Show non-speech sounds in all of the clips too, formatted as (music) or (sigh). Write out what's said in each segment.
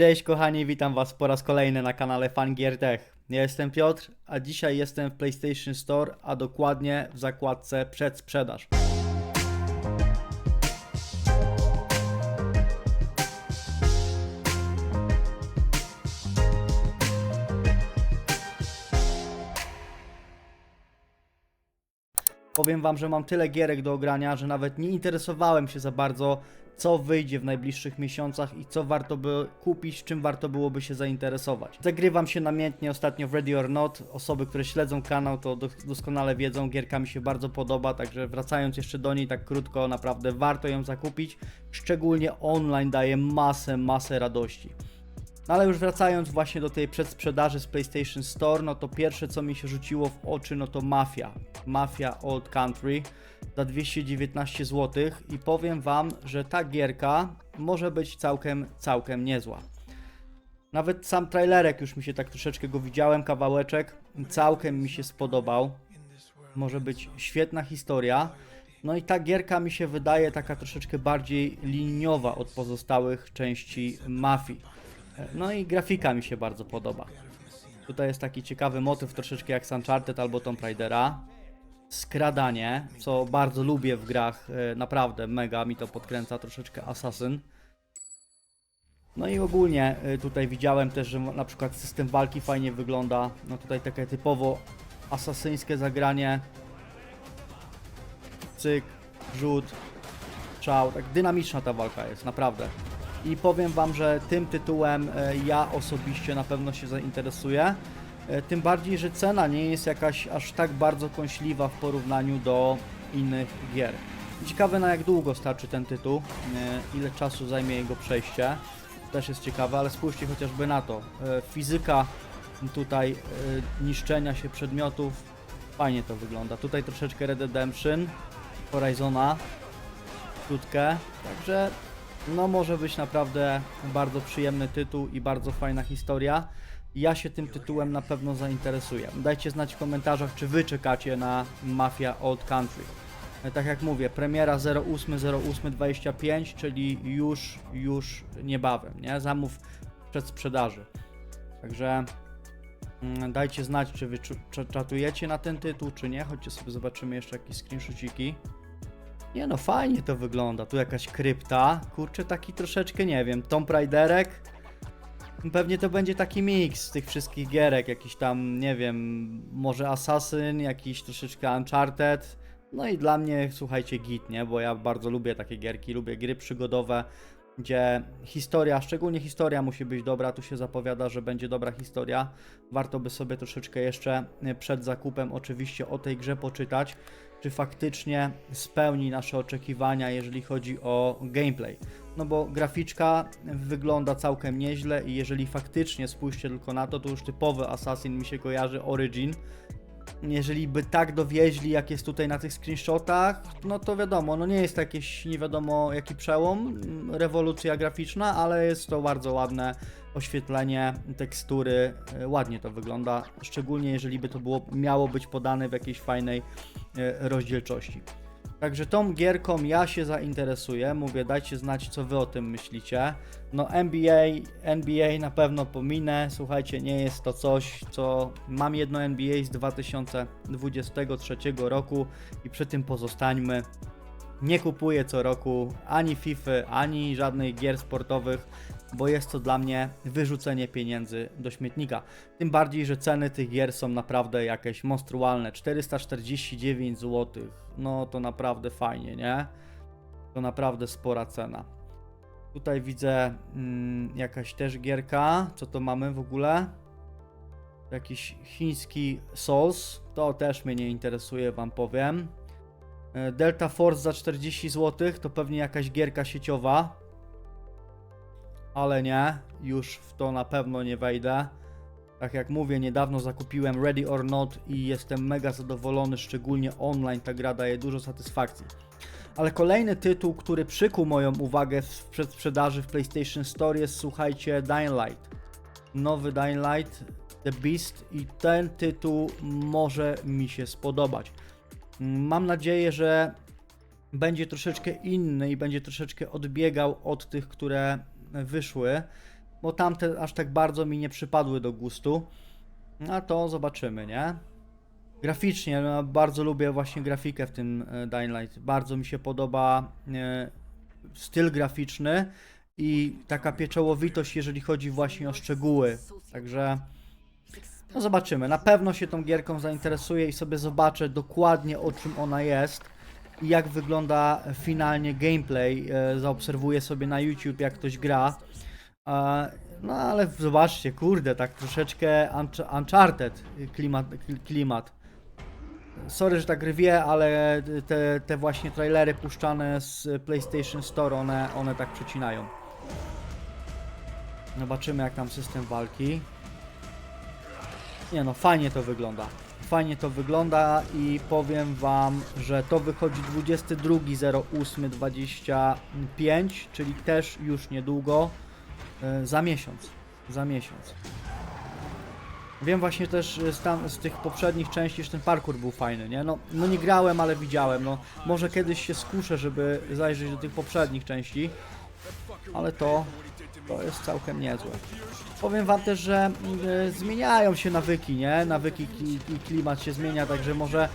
Cześć kochani, witam was po raz kolejny na kanale Fangier Tech. Ja jestem Piotr, a dzisiaj jestem w PlayStation Store, a dokładnie w zakładce przedsprzedaż. Powiem wam, że mam tyle gierek do ogrania, że nawet nie interesowałem się za bardzo, co wyjdzie w najbliższych miesiącach i co warto by kupić, czym warto byłoby się zainteresować. Zagrywam się namiętnie ostatnio w Ready or Not. Osoby, które śledzą kanał, to dos- doskonale wiedzą, gierka mi się bardzo podoba, także wracając jeszcze do niej tak krótko, naprawdę warto ją zakupić. Szczególnie online daje masę, masę radości. No ale już wracając właśnie do tej przedsprzedaży z PlayStation Store, no to pierwsze co mi się rzuciło w oczy, no to Mafia. Mafia Old Country za 219 zł i powiem Wam, że ta gierka może być całkiem, całkiem niezła. Nawet sam trailerek już mi się tak troszeczkę go widziałem, kawałeczek, całkiem mi się spodobał. Może być świetna historia. No i ta gierka mi się wydaje taka troszeczkę bardziej liniowa od pozostałych części Mafii. No i grafika mi się bardzo podoba. Tutaj jest taki ciekawy motyw, troszeczkę jak Uncharted albo Tomb Raidera. Skradanie, co bardzo lubię w grach, e, naprawdę mega mi to podkręca troszeczkę Assassin. No i ogólnie e, tutaj widziałem też, że na przykład system walki fajnie wygląda. No tutaj takie typowo asasyńskie zagranie. Cyk, rzut, strzał, tak dynamiczna ta walka jest, naprawdę. I powiem Wam, że tym tytułem e, ja osobiście na pewno się zainteresuję. E, Tym bardziej, że cena nie jest jakaś aż tak bardzo kąśliwa w porównaniu do innych gier. Ciekawe na jak długo starczy ten tytuł, e, ile czasu zajmie jego przejście. Też jest ciekawe, ale spójrzcie chociażby na to. Fizyka tutaj niszczenia się przedmiotów, fajnie to wygląda. Tutaj troszeczkę Red Redemption, Horizona, krótkę, także no może być naprawdę bardzo przyjemny tytuł i bardzo fajna historia. Ja się tym tytułem na pewno zainteresuję. Dajcie znać w komentarzach, czy wy czekacie na Mafia Old Country. Tak jak mówię, premiera 08.08.25, czyli już, już niebawem, nie? Zamów przed sprzedaży. Także mm, dajcie znać, czy wy czatujecie na ten tytuł, czy nie. Chodźcie sobie zobaczymy jeszcze jakieś screenshotiki. Nie no, fajnie to wygląda. Tu jakaś krypta. Kurczę, taki troszeczkę, nie wiem, Tomb Raiderek. Pewnie to będzie taki miks tych wszystkich gierek. Jakiś tam, nie wiem, może Assassin, jakiś troszeczkę Uncharted. No i dla mnie, słuchajcie, git, nie? Bo ja bardzo lubię takie gierki, lubię gry przygodowe, gdzie historia, szczególnie historia musi być dobra. Tu się zapowiada, że będzie dobra historia. Warto by sobie troszeczkę jeszcze przed zakupem oczywiście o tej grze poczytać czy faktycznie spełni nasze oczekiwania, jeżeli chodzi o gameplay. No bo graficzka wygląda całkiem nieźle i jeżeli faktycznie spójrzcie tylko na to, to już typowy Assassin mi się kojarzy Origin. Jeżeli by tak dowieźli, jak jest tutaj na tych screenshotach, no to wiadomo, no nie jest to jakieś nie wiadomo jaki przełom, mm, rewolucja graficzna, ale jest to bardzo ładne oświetlenie, tekstury, e, ładnie to wygląda, szczególnie jeżeli by to było, miało być podane w jakiejś fajnej e, rozdzielczości. Także tą gierką ja się zainteresuję, mówię, dajcie znać co wy o tym myślicie. No NBA, NBA na pewno pominę, słuchajcie, nie jest to coś, co mam jedno NBA z 2023 roku i przy tym pozostańmy. Nie kupuję co roku ani FIFA, ani żadnych gier sportowych, bo jest to dla mnie wyrzucenie pieniędzy do śmietnika. Tym bardziej, że ceny tych gier są naprawdę jakieś monstrualne. 449 zł. No to naprawdę fajnie, nie? To naprawdę spora cena. Tutaj widzę mm, jakaś też gierka. Co to mamy w ogóle? Jakiś chiński Souls. To też mnie nie interesuje, wam powiem. E, Delta Force za 40 zł to pewnie jakaś gierka sieciowa. Ale nie, już w to na pewno nie wejdę. Tak jak mówię, niedawno zakupiłem Ready or Not i jestem mega zadowolony, szczególnie online ta gra daje dużo satysfakcji. Ale kolejny tytuł, który przykuł moją uwagę w przedsprzedaży w PlayStation Store jest, słuchajcie, Dying Light. Nowy Dying Light, The Beast i ten tytuł może mi się spodobać. Mam nadzieję, że będzie troszeczkę inny i będzie troszeczkę odbiegał od tych, które wyszły. bo tamte aż tak bardzo mi nie przypadły do gustu. A to zobaczymy, nie? Graficznie, no, bardzo lubię właśnie grafikę w tym e, Dying Light. Bardzo mi się podoba e, styl graficzny i taka pieczołowitość, jeżeli chodzi właśnie o szczegóły. Także no zobaczymy. Na pewno się tą gierką zainteresuję i sobie zobaczę dokładnie o czym ona jest i jak wygląda finalnie gameplay. E, Zaobserwuję sobie na YouTube jak ktoś gra. E, No ale zobaczcie, kurde, tak troszeczkę Unch- Uncharted klimat. klimat. Sorry, że tak rwie, ale te, te właśnie trailery puszczane z PlayStation Store, one, one tak przecinają. Zobaczymy jak tam system walki. Nie no, fajnie to wygląda. Fajnie to wygląda i powiem wam, że to wychodzi 22.08.25, czyli też już niedługo, e, za miesiąc. Za miesiąc. Wiem właśnie też e, z, tam, z tych poprzednich części, że ten parkour był fajny, nie? No, no nie grałem, ale widziałem, no. Może kiedyś się skuszę, żeby zajrzeć do tych poprzednich części, ale to, to jest całkiem niezłe. Powiem wam też, że e, zmieniają się nawyki, nie? Nawyki i, i klimat się zmienia, także może,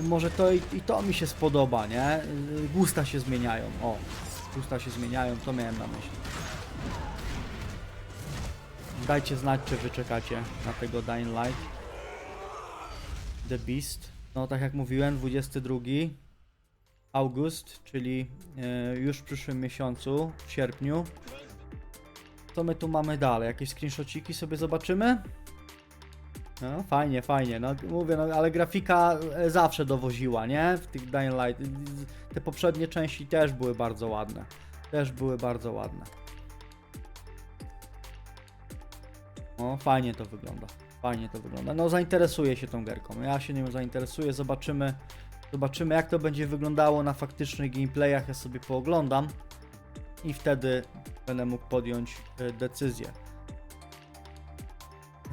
może to i, i to mi się spodoba, nie? E, Gusta się zmieniają, o. Gusta się zmieniają, to miałem na myśli. Dajcie znać, czy wy czekacie na tego Dying Light. The Beast. No, tak jak mówiłem, 22 august, czyli e, już w przyszłym miesiącu, w sierpniu. Co my tu mamy dalej? Jakieś screenshotiki sobie zobaczymy? No, fajnie, fajnie. No, mówię, no, ale grafika e, zawsze dowoziła, nie? W tych Dying Light. Te poprzednie części też były bardzo ładne. Też były bardzo ładne. No, fajnie to wygląda. Fajnie to wygląda. No, zainteresuję się tą gierką. Ja się nią zainteresuję. Zobaczymy, zobaczymy jak to będzie wyglądało na faktycznych gameplayach. Ja sobie pooglądam i wtedy będę mógł podjąć e, decyzję.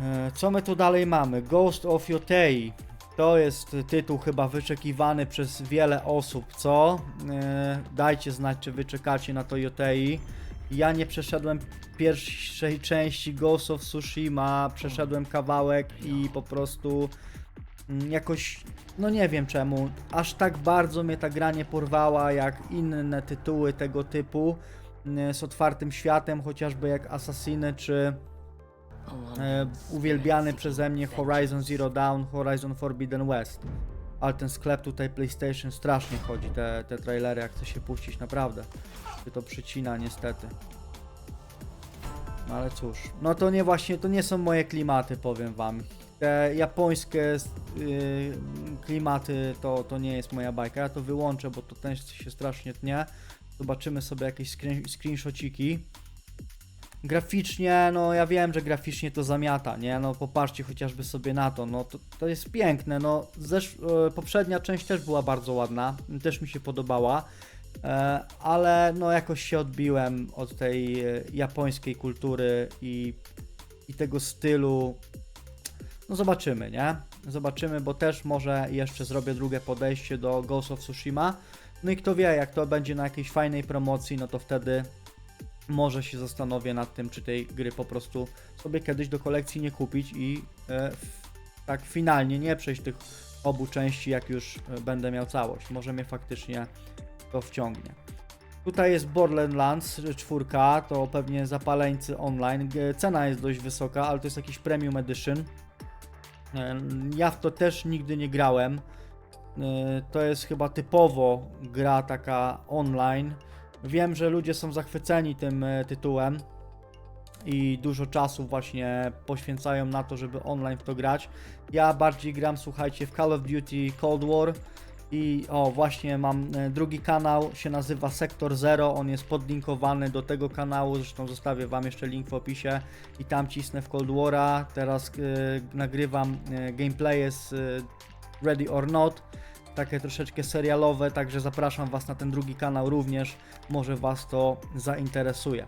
E, Co my tu dalej mamy? Ghost of Yotei. To jest tytuł chyba wyczekiwany przez wiele osób, co? E, Dajcie znać, czy wy czekacie na to Yotei. Ja nie przeszedłem pierwszej części Ghost of Tsushima, przeszedłem kawałek i po prostu jakoś, no nie wiem czemu, aż tak bardzo mnie ta gra nie porwała jak inne tytuły tego typu mm, z otwartym światem, chociażby jak Assassiny czy e, uwielbiany przeze mnie Horizon Zero Dawn, Horizon Forbidden West. Ale ten sklep tutaj PlayStation strasznie chodzi, te, te trailery, jak chce się puścić, naprawdę. Się to przycina niestety. No ale cóż, no to nie właśnie, to nie są moje klimaty, powiem wam. Te japońskie yy, klimaty to, to nie jest moja bajka. Ja to wyłączę, bo to też się strasznie tnie. Zobaczymy sobie jakieś screen, screenshotiki. Graficznie, no ja wiem, że graficznie to zamiata, nie? No popatrzcie chociażby sobie na to, no to, to jest piękne, no zesz e, poprzednia część też była bardzo ładna, też mi się podobała, e, ale no jakoś się odbiłem od tej e, japońskiej kultury i, i tego stylu. No zobaczymy, nie? Zobaczymy, bo też może jeszcze zrobię drugie podejście do Ghost of Tsushima. No i kto wie, jak to będzie na jakiejś fajnej promocji, no to wtedy może się zastanowię nad tym, czy tej gry po prostu sobie kiedyś do kolekcji nie kupić i e, tak finalnie nie przejść tych obu części, jak już e, będę miał całość. Może mnie faktycznie to wciągnie. Tutaj jest Borderlands 4, to pewnie zapaleńcy online. Cena jest dość wysoka, ale to jest jakiś premium edition. E, Ja w to też nigdy nie grałem. E, To jest chyba typowo gra taka online. Wiem, że ludzie są zachwyceni tym e, tytułem i dużo czasu właśnie poświęcają na to, żeby online w to grać. Ja bardziej gram, słuchajcie, w Call of Duty Cold War i o, właśnie mam e, drugi kanał, się nazywa Sektor Zero, on jest podlinkowany do tego kanału, zresztą zostawię Wam jeszcze link w opisie. I tam cisnę w Cold War'a. Teraz e, nagrywam gameplaye z Ready or Not, takie troszeczkę serialowe, także zapraszam Was na ten drugi kanał również, może Was to zainteresuje.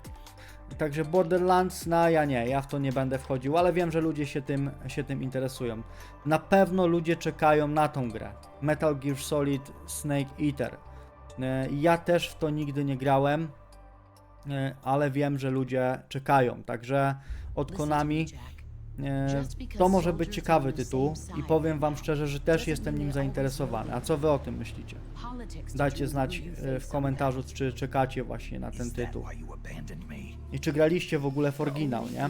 Także Borderlands, no ja nie, ja w to nie będę wchodził, ale wiem, że ludzie się tym, się tym interesują. Na pewno ludzie czekają na tą grę. Metal Gear Solid Snake Eater. E, Ja też w to nigdy nie grałem. e, ale wiem, że ludzie czekają. Także od Konami e, to może być ciekawy tytuł i powiem wam szczerze, że też jestem nim zainteresowany. A co wy o tym myślicie? Dajcie znać e, w komentarzu, czy czekacie właśnie na ten tytuł. I czy graliście w ogóle w oryginał, nie?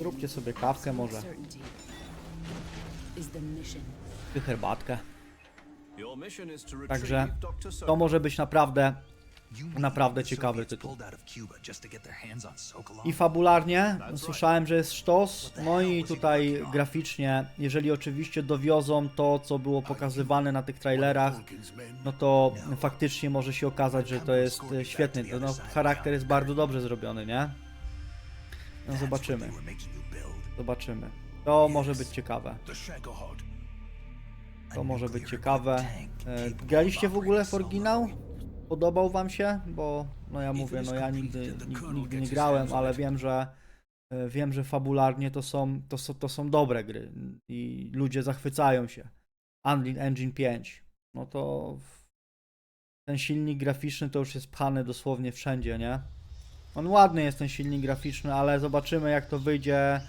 Róbcie sobie kawkę może, czy herbatkę. Także to może być naprawdę Naprawdę ciekawy tytuł. I fabularnie słyszałem, że jest sztos, no i tutaj graficznie, jeżeli oczywiście dowiozą to, co było pokazywane na tych trailerach, no to faktycznie może się okazać, że to jest e, świetny. No, charakter jest bardzo dobrze zrobiony, nie? No zobaczymy, zobaczymy. To może być ciekawe. To może być ciekawe. E, graliście w ogóle w oryginał? Podobał wam się? Bo no ja mówię, no ja nigdy, nigdy, nie grałem, ale wiem, że e, wiem, że fabularnie to są, to, są, to są dobre gry i ludzie zachwycają się. Unreal Engine 5. No to ten silnik graficzny to już jest pchany dosłownie wszędzie, nie? On ładny jest ten silnik graficzny, ale zobaczymy jak to wyjdzie e,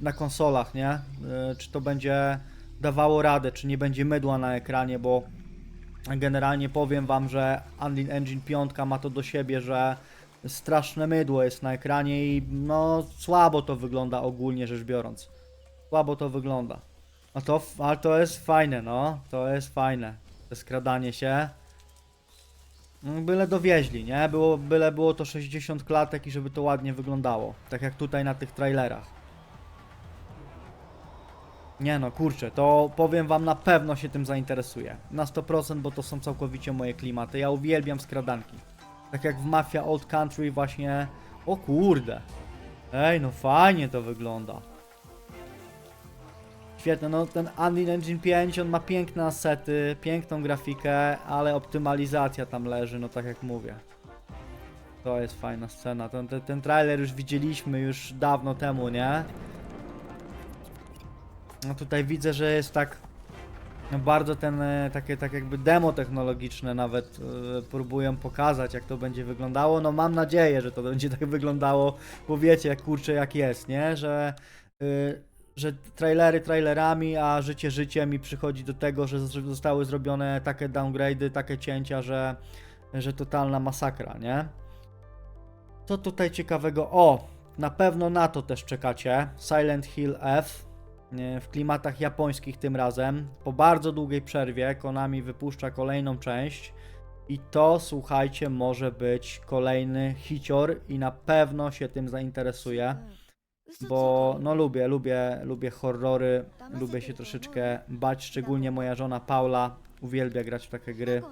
na konsolach, nie? E, Czy to będzie dawało radę, czy nie będzie mydła na ekranie, bo generalnie powiem wam, że Unreal Engine 5 ma to do siebie, że straszne mydło jest na ekranie i no słabo to wygląda ogólnie rzecz biorąc. Słabo to wygląda. A to, ale to jest fajne, no. To jest fajne. To skradanie się. No, Byle dowieźli, nie? Było, byle było to 60 klatek i żeby to ładnie wyglądało. Tak jak tutaj na tych trailerach. Nie no, kurczę, to powiem wam, na pewno się tym zainteresuję. Na 100%, bo to są całkowicie moje klimaty. Ja uwielbiam skradanki. Tak jak w Mafia Old Country właśnie... O kurde. Ej, no fajnie to wygląda. Świetne, no ten Unreal Engine 5, on ma piękne asety, piękną grafikę, ale optymalizacja tam leży, no tak jak mówię. To jest fajna scena. Ten, ten, ten trailer już widzieliśmy już dawno temu, nie? No tutaj widzę, że jest tak no bardzo ten, e, takie tak jakby demo technologiczne nawet e, próbują pokazać jak to będzie wyglądało. No mam nadzieję, że to będzie (laughs) tak wyglądało, bo wiecie jak kurczę jak jest, nie? Że, y, że trailery trailerami, a życie życiem i przychodzi do tego, że zostały zrobione takie downgrade'y, takie cięcia, że, że totalna masakra, nie? Co tutaj ciekawego? O! Na pewno na to też czekacie. Silent Hill F w klimatach japońskich tym razem. Po bardzo długiej przerwie Konami wypuszcza kolejną część. I to, słuchajcie, może być kolejny hicior i na pewno się tym zainteresuję, bo no lubię, lubię, lubię horrory, lubię się troszeczkę bać, szczególnie moja żona Paula. Uwielbia grać w takie gry.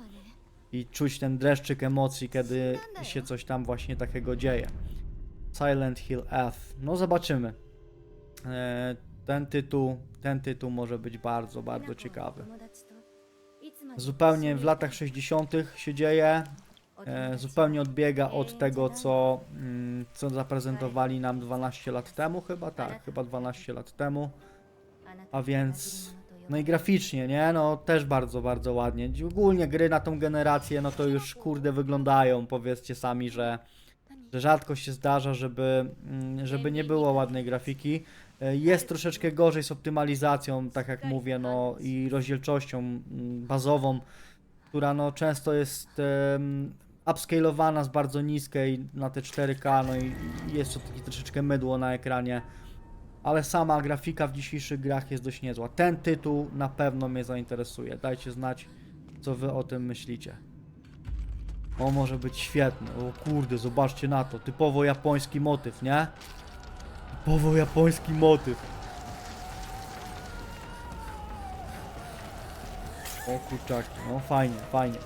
I czuć ten dreszczyk emocji, kiedy się coś tam właśnie takiego dzieje. Silent Hill F. No zobaczymy. E, ten tytuł, ten tytuł może być bardzo, bardzo ciekawy. Zupełnie w latach 60. się dzieje, e, zupełnie odbiega od tego, co, mm, co zaprezentowali nam 12 lat temu, chyba tak, chyba 12 lat temu. A więc, no i graficznie, nie? No też bardzo, bardzo ładnie. Ogólnie gry na tą generację, no to już kurde wyglądają, powiedzcie sami, że, że rzadko się zdarza, żeby, mm, żeby nie było ładnej grafiki. E, Jest troszeczkę gorzej z optymalizacją, tak jak mówię, no i rozdzielczością bazową, która no często jest em, upscalowana z bardzo niskiej na te 4K, no i jest to takie troszeczkę mydło na ekranie. Ale sama grafika w dzisiejszych grach jest dość niezła. Ten tytuł na pewno mnie zainteresuje. Dajcie znać, co wy o tym myślicie. O, może być świetny. O kurde, zobaczcie na to. Typowo japoński motyw, nie? Typowo japoński motyw. O kurczaki, no fajnie, fajnie.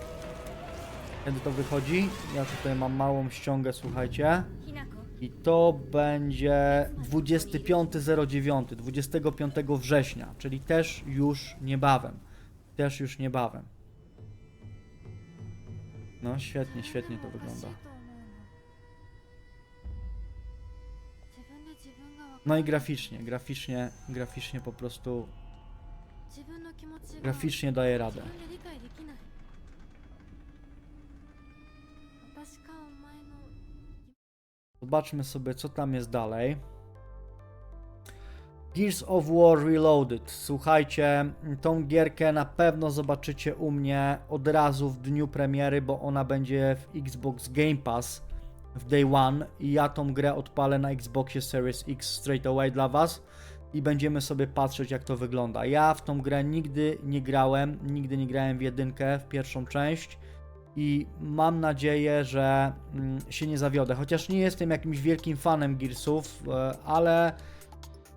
Kiedy to wychodzi? Ja tutaj mam małą ściągę, słuchajcie. I to będzie 25.09, 25 września, czyli też już niebawem. Też już niebawem. No świetnie, świetnie to wygląda. No i graficznie, graficznie, graficznie po prostu graficznie daje radę. Zobaczmy sobie, co tam jest dalej. Gears of War Reloaded. Słuchajcie, tą gierkę na pewno zobaczycie u mnie od razu w dniu premiery, bo ona będzie w Xbox Game Pass w Day One i ja tą grę odpalę na Xboxie Series X straight away dla Was i będziemy sobie patrzeć jak to wygląda. Ja w tą grę nigdy nie grałem, nigdy nie grałem w jedynkę, w pierwszą część i mam nadzieję, że mm, się nie zawiodę. Chociaż nie jestem jakimś wielkim fanem Gearsów, e, ale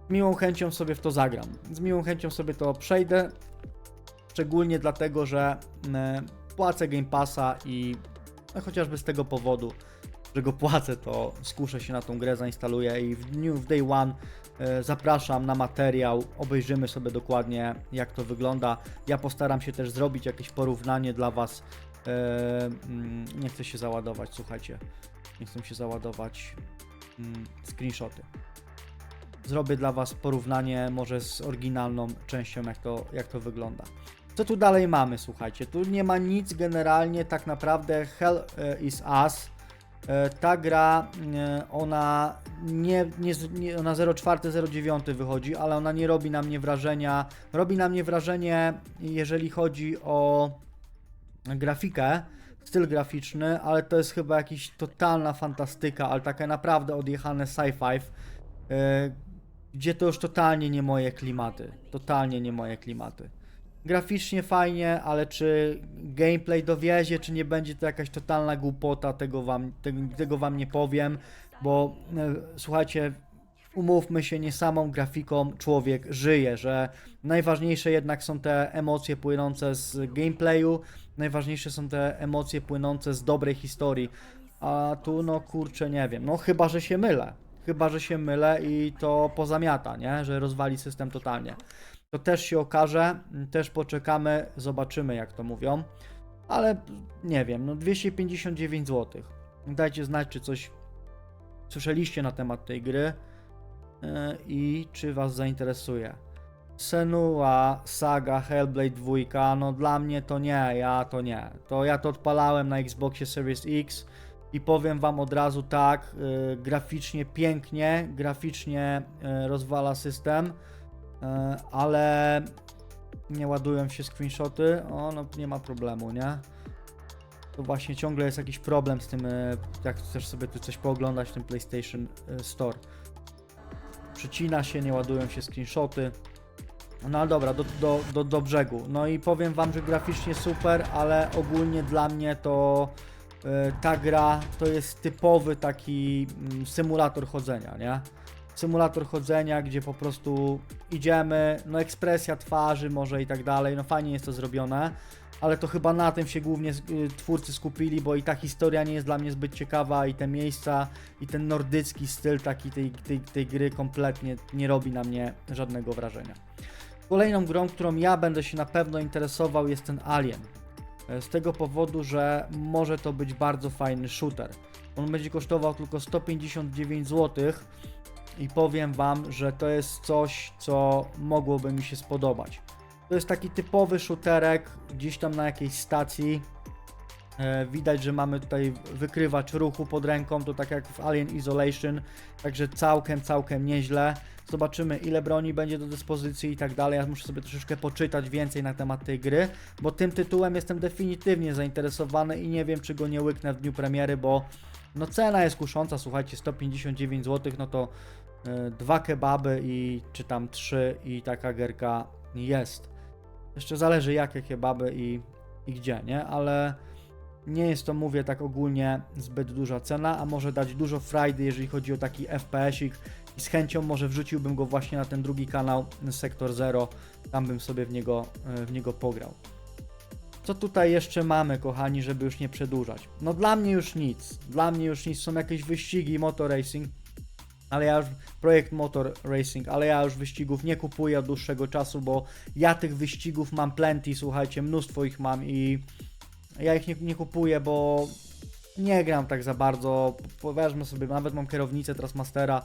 z miłą chęcią sobie w to zagram. Z miłą chęcią sobie to przejdę. Szczególnie dlatego, że mm, płacę Game Passa i no, chociażby z tego powodu, że go płacę, to skuszę się na tą grę, zainstaluję i w dniu, w day one e, zapraszam na materiał, obejrzymy sobie dokładnie jak to wygląda. Ja postaram się też zrobić jakieś porównanie dla Was. E, mm, nie chcę się załadować, słuchajcie. Nie chcę się załadować mm, screenshoty. Zrobię dla Was porównanie może z oryginalną częścią, jak to, jak to wygląda. Co tu dalej mamy, słuchajcie? Tu nie ma nic generalnie, tak naprawdę Hell e, is Us. E, Ta gra, e, ona nie, nie, nie ona 0409 wychodzi, ale ona nie robi na mnie wrażenia. Robi na mnie wrażenie, jeżeli chodzi o grafikę, styl graficzny, ale to jest chyba jakaś totalna fantastyka, ale takie naprawdę odjechane sci-fi, e, gdzie to już totalnie nie moje klimaty. Totalnie nie moje klimaty. Graficznie fajnie, ale czy gameplay dowiezie, czy nie będzie to jakaś totalna głupota, tego wam, tego, tego wam nie powiem, bo e, słuchajcie, umówmy się, nie samą grafiką człowiek żyje, że najważniejsze jednak są te emocje płynące z gameplayu, najważniejsze są te emocje płynące z dobrej historii, a tu no kurczę nie wiem, no chyba, że się mylę, chyba, że się mylę i to pozamiata, nie, że rozwali system totalnie. To też się okaże, też poczekamy, zobaczymy jak to mówią, ale nie wiem, no 259 zł. Dajcie znać, czy coś słyszeliście na temat tej gry e, i czy Was zainteresuje. Senua, Saga, Hellblade 2, no dla mnie to nie, ja to nie. To ja to odpalałem na Xboxie Series X i powiem Wam od razu tak, y, graficznie pięknie, graficznie y, rozwala system, ale nie ładują się screenshoty, o no nie ma problemu, nie? To właśnie ciągle jest jakiś problem z tym, y, jak chcesz sobie tu coś pooglądać w tym PlayStation y, Store. Przycina się, nie ładują się screenshoty. No ale dobra, do, do, do, do brzegu. No i powiem wam, że graficznie super, ale ogólnie dla mnie to e, ta gra to jest typowy taki mm, symulator chodzenia, nie? Symulator chodzenia, gdzie po prostu idziemy, no ekspresja twarzy może i tak dalej, no fajnie jest to zrobione, ale to chyba na tym się głównie y, twórcy skupili, bo i ta historia nie jest dla mnie zbyt ciekawa i te miejsca i ten nordycki styl taki tej, tej, tej gry kompletnie nie robi na mnie żadnego wrażenia. Kolejną grą, którą ja będę się na pewno interesował jest ten Alien. E, Z tego powodu, że może to być bardzo fajny shooter. On będzie kosztował tylko 159 zł i powiem Wam, że to jest coś, co mogłoby mi się spodobać. To jest taki typowy shooterek gdzieś tam na jakiejś stacji. E, Widać, że mamy tutaj wykrywacz ruchu pod ręką, to tak jak w Alien Isolation, także całkiem, całkiem nieźle. Zobaczymy, ile broni będzie do dyspozycji i tak dalej. Ja muszę sobie troszeczkę poczytać więcej na temat tej gry, bo tym tytułem jestem definitywnie zainteresowany i nie wiem, czy go nie łyknę w dniu premiery, bo no cena jest kusząca, słuchajcie, 159 zł, no to dwa kebaby i czy tam trzy i taka gierka jest. Jeszcze zależy jakie kebaby i, i gdzie, nie? Ale nie jest to, mówię tak ogólnie, zbyt duża cena, a może dać dużo frajdy, jeżeli chodzi o taki FPS-ik i z chęcią może wrzuciłbym go właśnie na ten drugi kanał, Sektor Zero, tam bym sobie w niego, e, w niego pograł. Co tutaj jeszcze mamy, kochani, żeby już nie przedłużać? No dla mnie już nic, dla mnie już nic, są jakieś wyścigi, motor racing, ale ja już, projekt Motor Racing, ale ja już wyścigów nie kupuję od dłuższego czasu, bo ja tych wyścigów mam plenty, słuchajcie, mnóstwo ich mam i ja ich nie, nie kupuję, bo nie gram tak za bardzo. Powiedzmy sobie, nawet mam kierownicę Trasmastera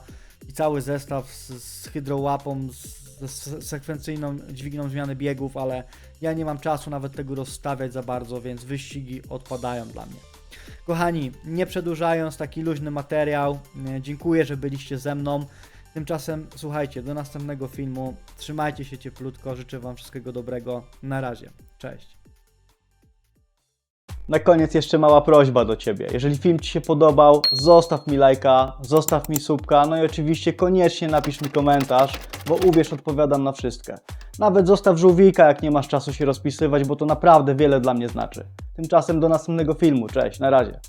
i cały zestaw z, z hydrołapą, z, z sekwencyjną dźwignią zmiany biegów, ale ja nie mam czasu nawet tego rozstawiać za bardzo, więc wyścigi odpadają dla mnie. Kochani, nie przedłużając, taki luźny materiał. E, Dziękuję, że byliście ze mną. Tymczasem słuchajcie, do następnego filmu. Trzymajcie się cieplutko, życzę Wam wszystkiego dobrego. Na razie. Cześć. Na koniec jeszcze mała prośba do Ciebie. Jeżeli film Ci się podobał, zostaw mi lajka, zostaw mi subka, no i oczywiście koniecznie napisz mi komentarz, bo uwierz, odpowiadam na wszystkie. Nawet zostaw żółwika, jak nie masz czasu się rozpisywać, bo to naprawdę wiele dla mnie znaczy. Tymczasem do następnego filmu. Cześć, na razie.